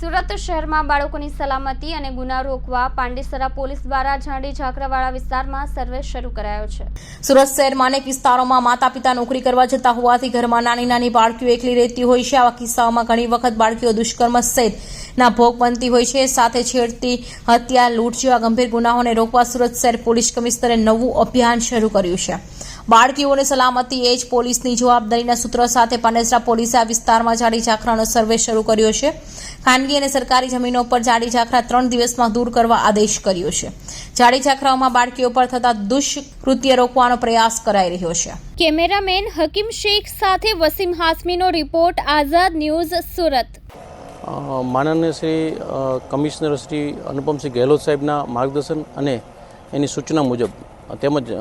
સુરત શહેરમાં બાળકોની સલામતી અને ગુના રોકવા પાંડેસરા પોલીસ દ્વારા ઝાડી ઝાકરાવાળા વિસ્તારમાં સર્વે શરૂ કરાયો છે. સુરત શહેરમાં અનેક વિસ્તારોમાં માતા પિતા નોકરી કરવા જતા હોવાથી ઘરમાં નાની નાની બાળકીઓ એકલી રહેતી હોય છે. આવા કિસ્સાઓમાં ઘણી વખત બાળકીઓ દુષ્કર્મ સહિતના ભોગ બનતી હોય છે. સાથે છેડતી, હત્યા, લૂંટ જેવા ગંભીર ગુનાઓને રોકવા સુરત શહેર પોલીસ કમિશનરે નવું અભિયાન શરૂ કર્યું છે. બાળકીઓની સલામતી એ જ પોલીસની જવાબદારીના સૂત્રો સાથે પાનેસરા પોલીસે આ વિસ્તારમાં જાડી ઝાખરાનો સર્વે શરૂ કર્યો છે. ખાનગી અને સરકારી જમીનો પર જાડી ઝાખરા ત્રણ દિવસમાં દૂર કરવા આદેશ કર્યો છે. જાડી ઝાખરાઓમાં બાળકીઓ પર થતા દુષ્કૃત્ય રોકવાનો પ્રયાસ કરાઈ રહ્યો છે. કેમેરામેન હકીમ શેખ સાથે વસીમ હાસમીનો રિપોર્ટ આઝાદ ન્યૂઝ સુરત. માનનીય શ્રી કમિશનર શ્રી અનુપમસિંહ ગેહલોત સાહેબના માર્ગદર્શન અને એની સૂચના મુજબ તેમજ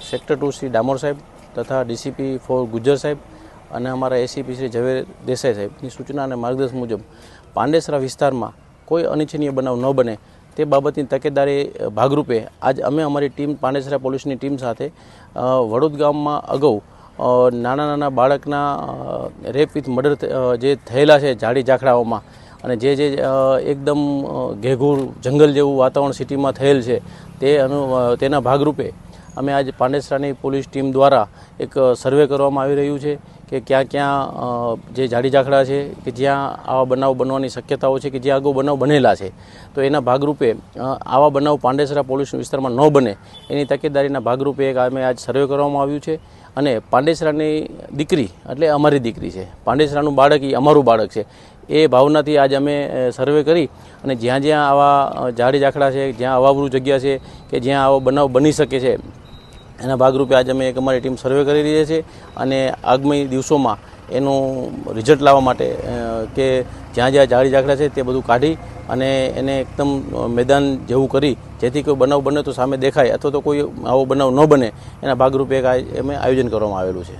સેક્ટર ટુ શ્રી ડામોર સાહેબ તથા ડીસીપી ફોર ગુજર સાહેબ અને અમારા એસીપી શ્રી ઝવેર દેસાઈ સાહેબની સૂચના અને માર્ગદર્શન મુજબ પાંડેસરા વિસ્તારમાં કોઈ અનિચ્છનીય બનાવ ન બને તે બાબતની તકેદારી ભાગરૂપે આજ અમે અમારી ટીમ પાંડેસરા પોલીસની ટીમ સાથે વડોદ ગામમાં અગાઉ નાના નાના બાળકના રેપ વિથ મર્ડર જે થયેલા છે જાડી ઝાખડાઓમાં અને જે જે એકદમ ઘેઘૂર જંગલ જેવું વાતાવરણ સિટીમાં થયેલ છે, તે અનુ તેના ભાગરૂપે અમે આજ પાંડેસરાની પોલીસ ટીમ દ્વારા એક સર્વે કરવામાં આવી રહ્યું છે. કે ક્યાં ક્યાં જે જાડી ઝાખડા છે, કે જ્યાં આવા બનાવ બનવાની શક્યતાઓ છે, કે જ્યાં અગાઉ બનાવ બનેલા છે, તો એના ભાગરૂપે આવા બનાવ પાંડેસરા પોલીસ વિસ્તારમાં ન બને. એની તકેદારીના ભાગરૂપે એક અમે આજ સર્વે કરવામાં આવ્યું છે અને પાંડેસરાની દીકરી, એટલે અમારી દીકરી છે. પાંડેસરાનું બાળક એ અમારું બાળક છે. એ ભાવનાથી આજ અમે સર્વે કરી અને જ્યાં જ્યાં આવા ઝાડી ઝાખડા છે, જ્યાં અવાવરૂ જગ્યા છે, કે જ્યાં આવો બનાવ બની શકે છે એના ભાગરૂપે આજે અમે એક અમારી ટીમ સર્વે કરી રહી છે અને આગામી દિવસોમાં એનું રિઝલ્ટ લાવવા માટે કે જ્યાં જ્યાં જાળી ઝાકડા છે તે બધું કાઢી અને એને એકદમ મેદાન જેવું કરી, જેથી કોઈ બનાવ બને તો સામે દેખાય અથવા તો કોઈ આવો બનાવ ન બને, એના ભાગરૂપે એક અમે આયોજન કરવામાં આવેલું છે.